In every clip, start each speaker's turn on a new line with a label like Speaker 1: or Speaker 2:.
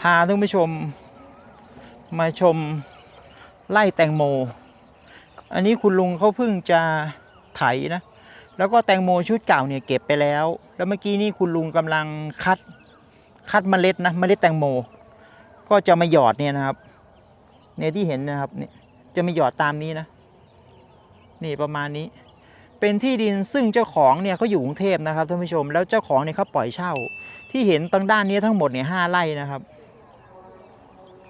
Speaker 1: พาท่านผู้ชม มาชมไล่แตงโม อันนี้คุณลุงเขาเพิ่งจะไถนะ แล้วก็แตงโมชุดเก่าเนี่ยเก็บไปแล้ว แล้วเมื่อกี้นี่คุณลุงกำลังคัดคัดเมล็ดนะเมล็ดแตงโม ก็จะมาหยอดเนี่ยนะครับเนี่ยที่เห็นนะครับเนี่ยจะมาหยอดตามนี้นะ นี่ประมาณนี้ เป็นที่ดินซึ่งเจ้าของเนี่ยเขาอยู่กรุงเทพนะครับท่านผู้ชม แล้วเจ้าของเนี่ยเขาปล่อยเช่า ที่เห็นตรงด้านนี้ทั้งหมดเนี่ยห้าไร่นะครับ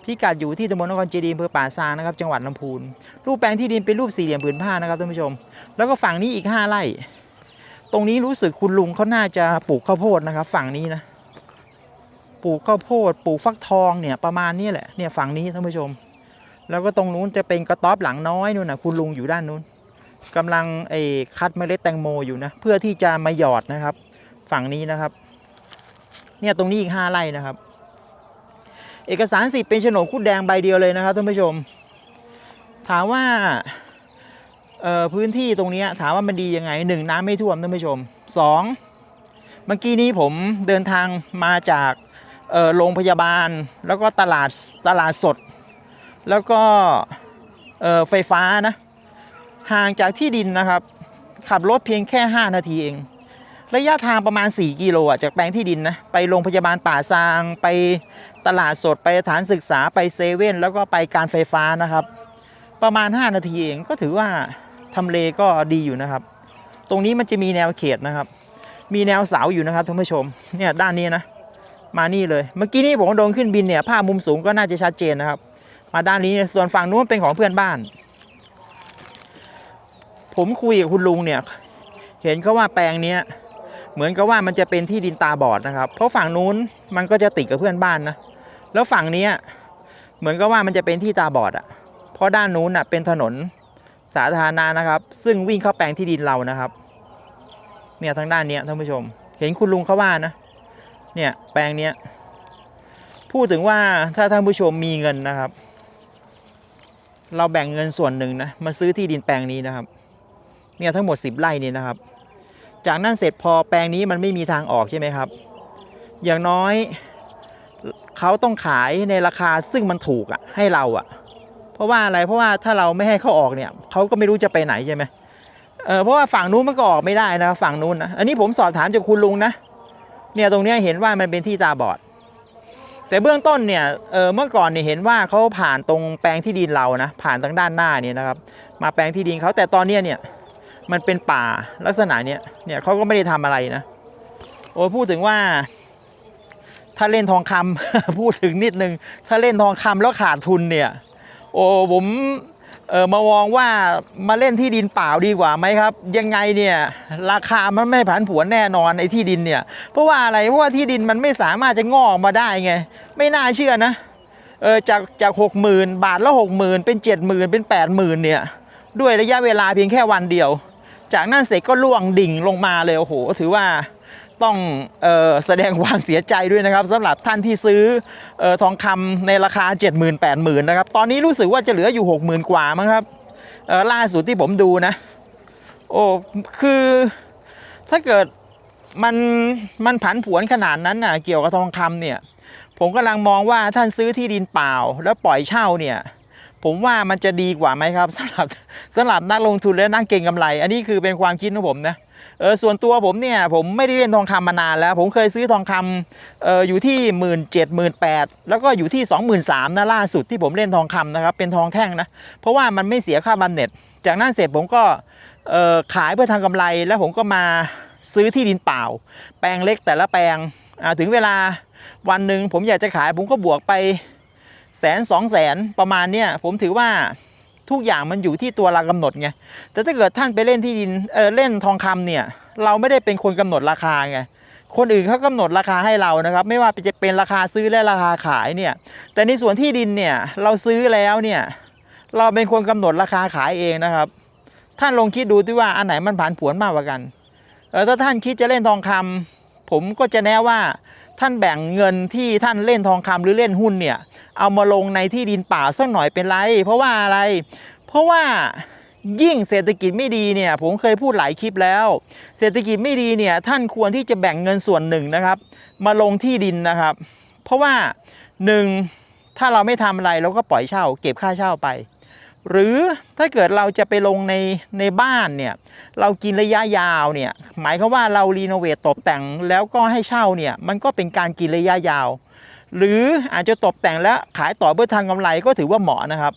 Speaker 1: พิกัดอยู่ที่ตำบลนครเจดีย์อำเภอป่าซางนะครับจังหวัดลำพูน รูปแปลงที่ดินเป็นรูปสี่เหลี่ยมผืนผ้านะครับท่านผู้ชม แล้วก็ฝั่งนี้อีกห้าไร่ตรงนี้รู้สึกคุณลุงเขาน่าจะปลูกข้าวโพดนะครับ ฝั่งนี้นะปลูกข้าวโพดปลูกฟักทองเนี่ยประมาณนี้แหละเนี่ยฝั่งนี้ท่านผู้ชม แล้วก็ตรงนู้นจะเป็นกระต๊อบหลังน้อยนู่นนะคุณลุงอยู่ด้านนู้นกำลังไอ้คัดเมล็ดแตงโมอยู่นะเพื่อที่จะมาหยอดนะครับ ฝั่งนี้นะครับ เนี่ยตรงนี้อีกห้าไร่นะครับ เอกสารสิทธิ์เป็นโฉนดคุดแดงใบเดียวเลยนะครับท่านผู้ชม ถามว่าพื้นที่ตรงนี้ถามว่ามันดียังไงหนึ่งน้ำไม่ท่วมท่านผู้ชมสองเมื่อกี้นี้ผมเดินทางมาจากโรงพยาบาล แล้วก็ตลาดตลาดสด แล้วก็ไฟฟ้านะห่างจากที่ดินนะครับ ขับรถเพียงแค่ 5 นาทีเอง ระยะทางประมาณ 4 กิโลอะจากแปลงที่ดินนะ ไปโรงพยาบาลป่าซาง ไปตลาดสดไปสถานศึกษาไปเซเว่นแล้วก็ไปการไฟฟ้านะครับ ประมาณ 5 นาทีเองก็ถือว่าทำเลก็ดีอยู่นะครับ ตรงนี้มันจะมีแนวเขตนะครับ มีแนวเสาอยู่นะครับท่านผู้ชมเนี่ยด้านนี้นะ มานี่เลยเมื่อกี้นี้ผมโดนขึ้นบินเนี่ยภาพมุมสูงก็น่าจะชัดเจนนะครับ มาด้านนี้ส่วนฝั่งนู้นเป็นของเพื่อนบ้าน ผมคุยกับคุณลุงเนี่ย เห็นเขาว่าแปลงเนี้ย เหมือนกับว่ามันจะเป็นที่ดินตาบอดนะครับ เพราะฝั่งนู้นมันก็จะติดกับเพื่อนบ้านนะ แล้วฝั่งนี้เหมือนกับว่ามันจะเป็นที่ตาบอดอะ่ะ เพราะด้านนู้นอะเป็นถนนสาธารณะนะครับ ซึ่งวิ่งเข้าแปลงที่ดินเรานะครับ เนี่ยทางด้านเนี้ยท่านผู้ชม เห็นคุณลุงเขาว่านะ เนี่ยแปลงเนี้ย พูดถึงว่าถ้าท่านผู้ชมมีเงินนะครับ เราแบ่งเงินส่วนหนึ่งนะมาซื้อที่ดินแปลงนี้นะครับ เนี่ยทั้งหมด 10 ไร่นี่นะครับ จากนั้นเสร็จพอแปลงนี้มันไม่มีทางออกใช่ไหมครับ อย่างน้อยเขาต้องขายในราคาซึ่งมันถูกอะ่ะให้เราอะ่ะ เพราะว่าอะไรเพราะว่าถ้าเราไม่ให้เขาออกเนี่ยเขาก็ไม่รู้จะไปไหนใช่ไหมเออเพราะว่าฝั่งนู้นมันก็ออกไม่ได้นะฝั่งนู้นนะอันนี้ผมสอบถามจากคุณลุงนะเนี่ยตรงเนี้ยเห็นว่ามันเป็นที่ตาบอด แต่เบื้องต้นเนี่ยเออเมื่อก่อนเนี่ยเห็นว่าเขาผ่านตรงแปลงที่ดินเรานะผ่านทางด้านหน้าเนี่ยนะครับ มาแปลงที่ดินเขาแต่ตอนเนี้ยเนี่ย มันเป็นป่าลักษณะเนี้ยเนี่ยเขาก็ไม่ได้ทำอะไรนะ โอ้พูดถึงว่า ถ้าเล่นทองคำพูดถึงนิดนึง ถ้าเล่นทองคำแล้วขาดทุนเนี่ย โอ้ผมเออมามองว่ามาเล่นที่ดินเปล่าดีกว่าไหมครับ ยังไงเนี่ยราคามันไม่ผันผวนแน่นอนไอ้ที่ดินเนี่ย เพราะว่าอะไรเพราะว่าที่ดินมันไม่สามารถจะงอกมาได้ไง ไม่น่าเชื่อนะเออจากจากหกหมื่นบาทละหกหมื่นเป็นเจ็ดหมื่นเป็นแปดหมื่นเนี่ย ด้วยระยะเวลาเพียงแค่วันเดียว จากนั้นเสร็จก็ล่วงดิ่งลงมาเลยโอ้โหถือว่าต้องออแสดงความเสียใจด้วยนะครับสำหรับท่านที่ซื้อออทองคำในราคา 7 0 0 0 0 8 0 0 0 0นะครับตอนนี้รู้สึกว่าจะเหลืออยู่ 60,000 กว่ามั้งครับล่าสุดที่ผมดูนะ โอ้คือถ้าเกิดมันมันผันผวนขนาดนั้นน่ะเกี่ยวกับทองคำเนี่ย ผมกำลังมองว่าท่านซื้อที่ดินเปล่า แล้วปล่อยเช่าเนี่ย ผมว่ามันจะดีกว่าไหมครับสำหรับสำหรับนักลงทุนและนักเก็งกำไร อันนี้คือเป็นความคิดของผมนะเออส่วนตัวผมเนี่ยผมไม่ได้เล่นทองคำมานานแล้ว ผมเคยซื้อทองคำเอออยู่ที่หมื่นเจ็ดหมื่นแปดแล้วก็อยู่ที่สองหมื่นสามนะล่าสุดที่ผมเล่นทองคำนะครับเป็นทองแท่งนะ เพราะว่ามันไม่เสียค่าบำเหน็จ จากนั้นเสร็จผมก็เออขายเพื่อทางกำไรแล้วผมก็มาซื้อที่ดินเปล่า แปลงเล็กแต่ละแปลงอ่าถึงเวลาวันหนึ่งผมอยากจะขายผมก็บวกไป แสนสองแสนประมาณเนี้ยผมถือว่าทุกอย่างมันอยู่ที่ตัวเรากำหนดไงแต่ถ้าเกิดท่านไปเล่นที่ดินเออเล่นทองคำเนี่ยเราไม่ได้เป็นคนกำหนดราคาไงคนอื่นเขากำหนดราคาให้เรานะครับ ไม่ว่าจะเป็นราคาซื้อและราคาขายเนี่ยแต่ในส่วนที่ดินเนี่ยเราซื้อแล้วเนี่ยเราเป็นคนกำหนดราคาขายเองนะครับ ท่านลองคิดดูที่ว่าอันไหนมันผันผวนมากกว่ากันเออถ้าท่านคิดจะเล่นทองคำผมก็จะแนะว่า ท่านแบ่งเงินที่ท่านเล่นทองคำหรือเล่นหุ้นเนี่ยเอามาลงในที่ดินเปล่าสักหน่อยเป็นไร เพราะว่าอะไร เพราะว่ายิ่งเศรษฐกิจไม่ดีเนี่ยผมเคยพูดหลายคลิปแล้ว เศรษฐกิจไม่ดีเนี่ยท่านควรที่จะแบ่งเงินส่วนหนึ่งนะครับ มาลงที่ดินนะครับ เพราะว่าหนึ่งถ้าเราไม่ทำอะไรเราก็ปล่อยเช่า เก็บค่าเช่าไป หรือถ้าเกิดเราจะไปลงในในบ้านเนี่ยเรากินระยะยาวเนี่ยหมายความว่าเรารีโนเวทตกแต่งแล้วก็ให้เช่าเนี่ยมันก็เป็นการกินระยะยาว หรืออาจจะตกแต่งแล้วขายต่อเพื่อทางกำไรก็ถือว่าเหมาะนะครับ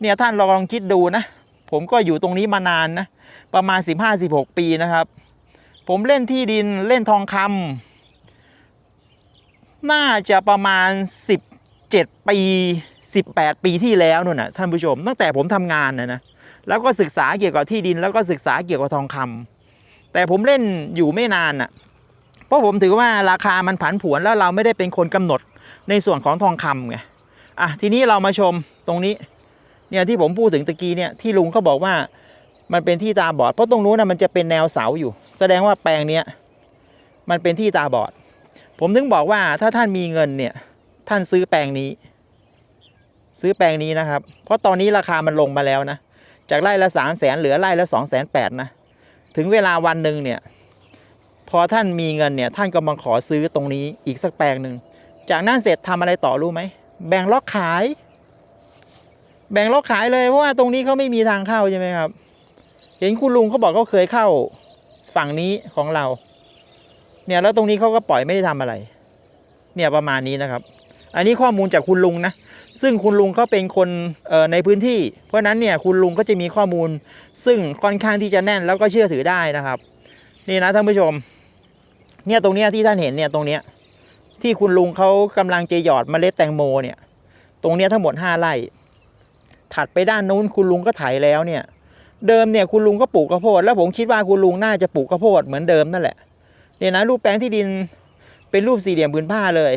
Speaker 1: เนี่ยท่านลองคิดดูนะผมก็อยู่ตรงนี้มานานนะประมาณ 15-16 ปีนะครับ ผมเล่นที่ดินเล่นทองคำน่าจะประมาณ 17 ปี 18 ปีที่แล้วนู่นน่ะท่านผู้ชม ตั้งแต่ผมทำงานนะนะแล้วก็ศึกษาเกี่ยวกับที่ดิน แล้วก็ศึกษาเกี่ยวกับทองคำแต่ผมเล่นอยู่ไม่นานน่ะเพราะผมถือว่าราคามันผันผวนแล้วเราไม่ได้เป็นคนกำหนดในส่วนของทองคำไงอะทีนี้เรามาชมตรงนี้เนี่ยที่ผมพูดถึงตะกี้เนี่ยที่ลุงเขาบอกว่ามันเป็นที่ตาบอด เพราะตรงนู้นนะมันจะเป็นแนวเสาอยู่ แสดงว่าแปลงเนี้ยมันเป็นที่ตาบอด ผมถึงบอกว่าถ้าท่านมีเงินเนี่ยท่านซื้อแปลงนี้ ซื้อแปลงนี้นะครับ เพราะตอนนี้ราคามันลงมาแล้วนะ จากไร่ละสามแสนเหลือไร่ละสองแสนแปดนะ ถึงเวลาวันหนึ่งเนี่ย พอท่านมีเงินเนี่ย ท่านก็มาขอซื้อตรงนี้อีกสักแปลงหนึ่ง จากนั้นเสร็จทำอะไรต่อรู้ไหม แบ่งล็อกขาย แบ่งล็อกขายเลยเพราะว่าตรงนี้เขาไม่มีทางเข้าใช่ไหมครับ เห็นคุณลุงเขาบอกเขาเคยเข้าฝั่งนี้ของเรา เนี่ยแล้วตรงนี้เขาก็ปล่อยไม่ได้ทำอะไร เนี่ยประมาณนี้นะครับ อันนี้ข้อมูลจากคุณลุงนะ ซึ่งคุณลุงเขาเป็นคนในพื้นที่ เพราะนั้นเนี่ยคุณลุงก็จะมีข้อมูล ซึ่งค่อนข้างที่จะแน่นแล้วก็เชื่อถือได้นะครับ นี่นะท่านผู้ชม เนี่ยตรงเนี้ยที่ท่านเห็นเนี่ยตรงเนี้ยที่คุณลุงเขากำลังจะหยอดเมล็ดแตงโมเนี่ย ตรงเนี้ยทั้งหมด 5ไร่ถัดไปด้านนู้นคุณลุงก็ไถแล้วเนี่ย เดิมเนี่ยคุณลุงก็ปลูกข้าวโพดแล้วผมคิดว่าคุณลุงน่าจะปลูกข้าวโพดเหมือนเดิมนั่นแหละเนี่ยนะรูปแปลงที่ดินเป็นรูปสี่เหลี่ยมผืนผ้าเลย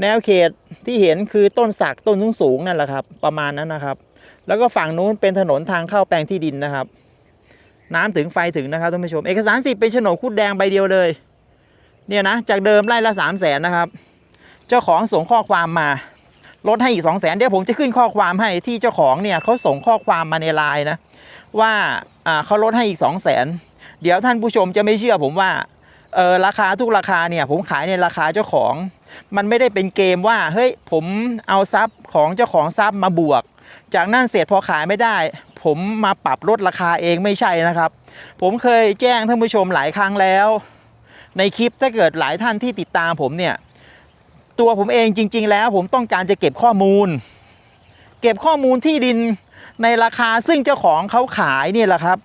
Speaker 1: แนวเขตที่เห็นคือต้นสักต้นสูงสูงนั่นแหละครับ ประมาณนั้นนะครับ แล้วก็ฝั่งนู้นเป็นถนนทางเข้าแปลงที่ดินนะครับ น้ำถึงไฟถึงนะครับท่านผู้ชม เอกสารสิทธิ์เป็นโฉนดคุดแดงใบเดียวเลย เนี่ยนะ จากเดิมไร่ละสามแสนนะครับ เจ้าของส่งข้อความมาลดให้อีก2 0 0แสนเดี๋ยวผมจะขึ้นข้อความให้ที่เจ้าของเนี่ยเขาส่งข้อความมาในไลน์นะว่าอ่าเขาลดให้อีก2 0 0แสนเดี๋ยวท่านผู้ชมจะไม่เชื่อผมว่า เออราคาทุกราคาเนี่ยผมขายในราคาเจ้าของ มันไม่ได้เป็นเกมว่าเฮ้ยผมเอาทรัพย์ของเจ้าของทรัพย์มาบวก จากนั้นเสร็จพอขายไม่ได้ ผมมาปรับลดราคาเองไม่ใช่นะครับ ผมเคยแจ้งท่านผู้ชมหลายครั้งแล้ว ในคลิปถ้าเกิดหลายท่านที่ติดตามผมเนี่ยตัวผมเองจริง ๆ แล้วผมต้องการจะเก็บข้อมูล เก็บข้อมูลที่ดิน ในราคาซึ่งเจ้าของเขาขายเนี่ยแหละครับ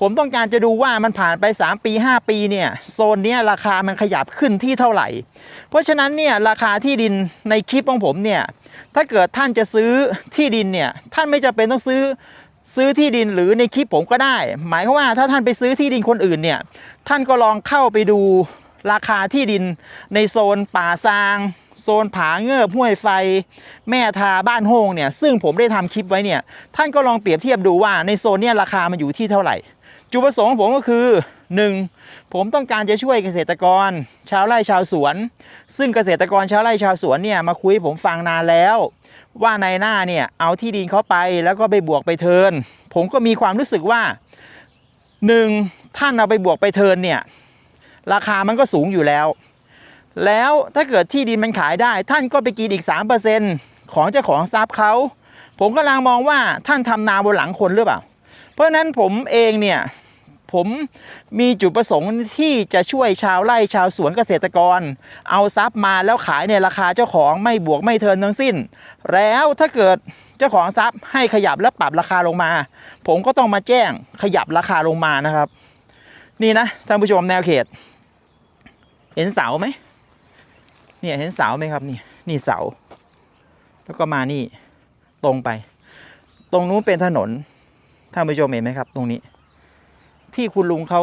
Speaker 1: ผมต้องการจะดูว่ามันผ่านไป 3 ปี 5 ปีเนี่ยโซนนี้ราคามันขยับขึ้นที่เท่าไหร่ เพราะฉะนั้นเนี่ยราคาที่ดินในคลิปของผมเนี่ยถ้าเกิดท่านจะซื้อที่ดินเนี่ยท่านไม่จำเป็นต้องซื้อซื้อที่ดินหรือในคลิปผมก็ได้ หมายความว่าถ้าท่านไปซื้อที่ดินคนอื่นเนี่ยท่านก็ลองเข้าไปดูราคาที่ดินในโซนป่าซาง โซนผาเงือบห้วยไฟ แม่ทาบ้านโฮงเนี่ยซึ่งผมได้ทำคลิปไว้เนี่ยท่านก็ลองเปรียบเทียบดูว่าในโซนเนี่ยราคามันอยู่ที่เท่าไหร่ จุดประสงค์ของผมก็คือ 1. ผมต้องการจะช่วยเกษตรกร ชาวไร่ชาวสวน ซึ่งเกษตรกรชาวไร่ชาวสวนเนี่ยมาคุยผมฟังนานแล้ว ว่าในหน้าเนี่ยเอาที่ดินเขาไปแล้วก็ไปบวกไปเทินผมก็มีความรู้สึกว่า 1. ท่านเอาไปบวกไปเทินเนี่ยราคามันก็สูงอยู่แล้ว แล้วถ้าเกิดที่ดินมันขายได้ ท่านก็ไปกินอีก 3%ของเจ้าของทรัพย์เขา ผมก็ลังมองว่าท่านทำนาบนหลังคนหรือเปล่า เพราะฉะนั้นผมเองเนี่ยผมมีจุดประสงค์ที่จะช่วยชาวไร่ชาวสวนเกษตรกร เอาทรัพย์มาแล้วขายในราคาเจ้าของไม่บวกไม่เทินทั้งสิ้น แล้วถ้าเกิดเจ้าของทรัพย์ให้ขยับและปรับราคาลงมา ผมก็ต้องมาแจ้งขยับราคาลงมานะครับ นี่นะท่านผู้ชมแนวเขต เห็นเสาไหม เนี่ยเห็นเสาไหมครับนี่นี่เสา แล้วก็มานี่ตรงไป ตรงนู้นเป็นถนนท่านผู้ชมเห็นไหมครับ ตรงนี้ ที่คุณลุงเขา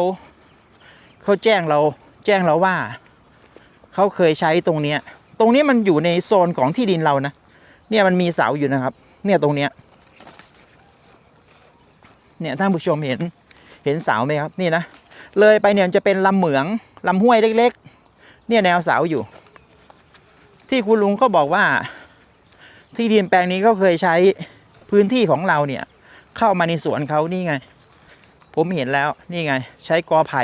Speaker 1: เขาแจ้งเราแจ้งเราว่าเขาเคยใช้ตรงเนี้ย ตรงนี้มันอยู่ในโซนของที่ดินเรานะเนี่ยมันมีเสาอยู่นะครับ เนี่ยตรงเนี้ยเนี่ยท่านผู้ชมเห็นเห็นเสาไหมครับนี่นะเลยไปเนี่ยจะเป็นลำเหมืองลำห้วยเล็ก ๆ เนี่ยแนวเสาอยู่ ที่คุณลุงก็บอกว่า ที่ดินแปลงนี้เขาเคยใช้พื้นที่ของเราเนี่ย เข้ามาในสวนเขานี่ไง ผมเห็นแล้วนี่ไง ใช้กอไผ่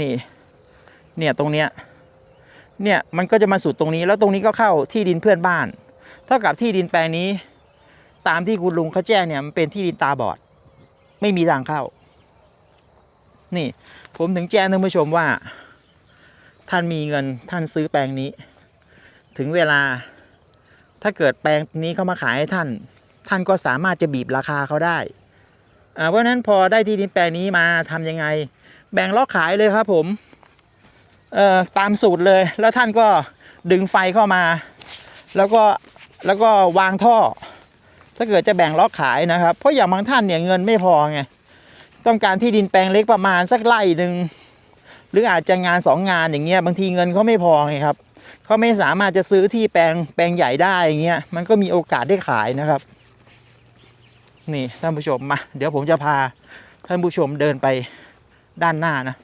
Speaker 1: นี่ เนี่ยตรงเนี้ยเนี่ยมันก็จะมาสุดตรงนี้แล้วตรงนี้ก็เข้าที่ดินเพื่อนบ้าน เท่ากับที่ดินแปลงนี้ ตามที่คุณลุงเขาแจ้งเนี่ยมันเป็นที่ดินตาบอด ไม่มีทางเข้า นี่ ผมถึงแจ้งท่านผู้ชมว่า ท่านมีเงินท่านซื้อแปลงนี้ ถึงเวลา ถ้าเกิดแปลงนี้เขามาขายให้ท่าน ท่านก็สามารถจะบีบราคาเขาได้เพราะฉะนั้นพอได้ที่ดินแปลงนี้มาทำยังไง แบ่งล็อกขายเลยครับผมตามสูตรเลย แล้วท่านก็ดึงไฟเข้ามา แล้วก็แล้วก็วางท่อ ถ้าเกิดจะแบ่งล็อกขายนะครับ เพราะอย่างบางท่านเนี่ยเงินไม่พอไงต้องการที่ดินแปลงเล็กประมาณสักไร่หนึ่งหรืออาจจะงานสองงานอย่างเงี้ยบางทีเงินเขาไม่พอไงครับ เขาไม่สามารถจะซื้อที่แปลงแปลงใหญ่ได้อย่างเงี้ยมันก็มีโอกาสได้ขายนะครับ นี่ท่านผู้ชมมา เดี๋ยวผมจะพาท่านผู้ชมเดินไปด้านหน้านะ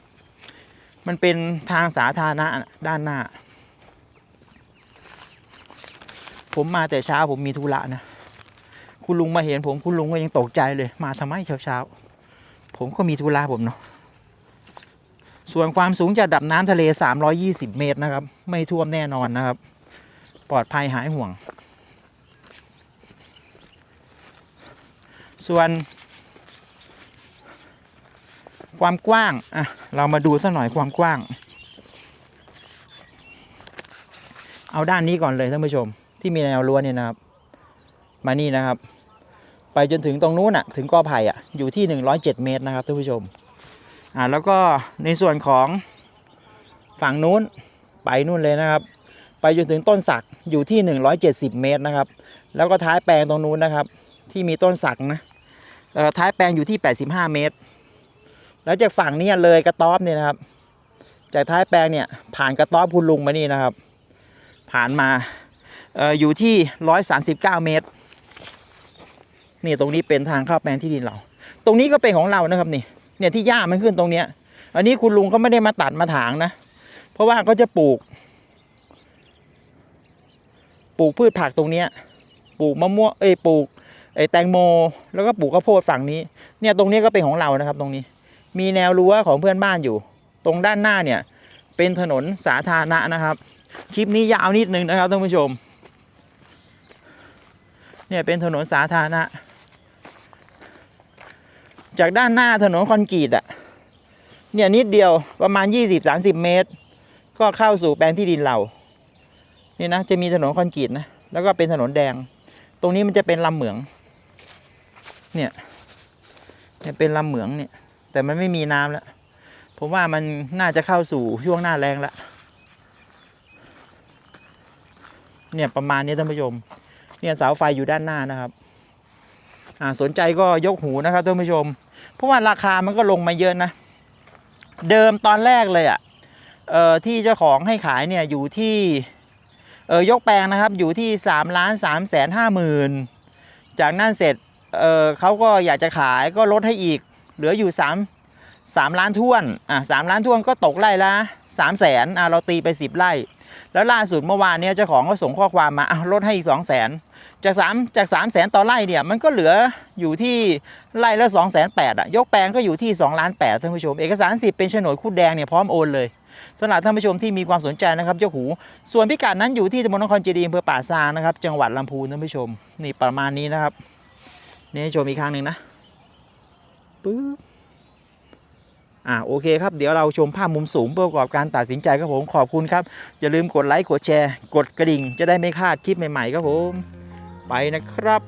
Speaker 1: มันเป็นทางสาธารณะด้านหน้า ผมมาแต่เช้าผมมีธุระนะ คุณลุงมาเห็นผมคุณลุงก็ยังตกใจเลย มาทำไมเช้าเช้าๆผมก็มีธุระผมเนาะ ส่วนความสูงจากดับน้ำทะเล 320 เมตรนะครับ ไม่ท่วมแน่นอนนะครับ ปลอดภัยหายห่วง ส่วนความกว้าง อะ เรามาดูสักหน่อยความกว้าง เอาด้านนี้ก่อนเลยท่านผู้ชม ที่มีแนวรั้วเนี่ยนะครับ มานี่นะครับ ไปจนถึงตรงนู้นอะ ถึงกอไผ่อะ อยู่ที่ 107 เมตรนะครับท่านผู้ชม อ่าแล้วก็ในส่วนของฝั่งนู้นไปนู่นเลยนะครับ ไปจนถึงต้นสักอยู่ที่ 170 เมตรนะครับ แล้วก็ท้ายแปลงตรงนู้นนะครับ ที่มีต้นสักนะท้ายแปลงอยู่ที่ 85 เมตร แล้วจากฝั่งนี้เลยกระต๊อบเนี่ยนะครับ จากท้ายแปลงเนี่ยผ่านกระต๊อบคุณลุงมานี่นะครับ ผ่านมาอ่ออยู่ที่ 139 เมตร นี่ตรงนี้เป็นทางเข้าแปลงที่ดินเรา ตรงนี้ก็เป็นของเรานะครับนี่ เนี่ยที่หญ้ามันขึ้นตรงเนี้ย อันนี้คุณลุงเขาไม่ได้มาตัดมาถางนะ เพราะว่าเขาจะปลูก ปลูกพืชผักตรงเนี้ย ปลูกมะม่วงเอ้ยปลูกไอ้แตงโม แล้วก็ปลูกข้าวโพดฝั่งนี้ เนี่ยตรงนี้ก็เป็นของเรานะครับ ตรงนี้ มีแนวรั้วของเพื่อนบ้านอยู่ ตรงด้านหน้าเนี่ย เป็นถนนสาธารณะนะครับ คลิปนี้ยาวนิดนึงนะครับท่านผู้ชม เนี่ยเป็นถนนสาธารณะ จากด้านหน้าถนนคอนกรีตอะเนี่ยนิดเดียวประมาณ 20-30 เมตร ก็เข้าสู่แปลงที่ดินเรานี่นะจะมีถนนคอนกรีตนะแล้วก็เป็นถนนแดง ตรงนี้มันจะเป็นลำเหมือง เนี่ยเนี่ยเป็นลำเหมืองเนี่ย แต่มันไม่มีน้ำแล้วผมว่ามันน่าจะเข้าสู่ช่วงหน้าแรงล้วเนี่ยประมาณนี้ท่านผู้ชมเนี่ยเสาไฟอยู่ด้านหน้านะครับ อ่าสนใจก็ยกหูนะครับท่านผู้ชม เพราะว่าราคามันก็ลงมาเยอะนะ เดิมตอนแรกเลยอะ่ะเอ่อที่เจ้าของให้ขายเนี่ยอยู่ที่เออยกแปลงนะครับอยู่ที่3ล้าน3แสนห้าหมื่นจากนั้นเสร็จเออเขาก็อยากจะขายก็ลดให้อีก เหลืออยู่3 3ล้านท้วนอะสามล้านท้วนก็ตกไร่ละ3แสนอะเราตีไป 10 ไร่ แล้วล่าสุดเมื่อวานเนี้ยเจ้าของก็ส่งข้อความมาอะลดให้อีก2 0 0แสน จาก3จาก3แสนต่อไร่เนี่ยมันก็เหลืออยู่ที่ไร่ละ2 8 0 0 0อะยกแปลงก็อยู่ที่2ล้าน8ท่านผู้ชม เอกสารสิทธิ์เป็นโฉนดคู่แดงเนี่ยพร้อมโอนเลยสำหรับท่านผู้ชมที่มีความสนใจนะครับเจ้าหู ส่วนพิกัดนั้นอยู่ที่ตำบลนครเจดีย์อำเภอป่าซางนะครับ จังหวัดลำพูนท่านผู้ชม นี่ประมาณนี้นะครับ นี่ให้ชมอีกครั้งหนึ่งนะปึ๊บอ่าโอเคครับ เดี๋ยวเราชมภาพมุมสูงเพื่อประกอบการตัดสินใจครับผมขอบคุณครับ อย่าลืมกดไลค์กดแชร์ กดกระดิ่ง จะได้ไม่พลาดคลิปใหม่ๆครับผม ไปนะครับ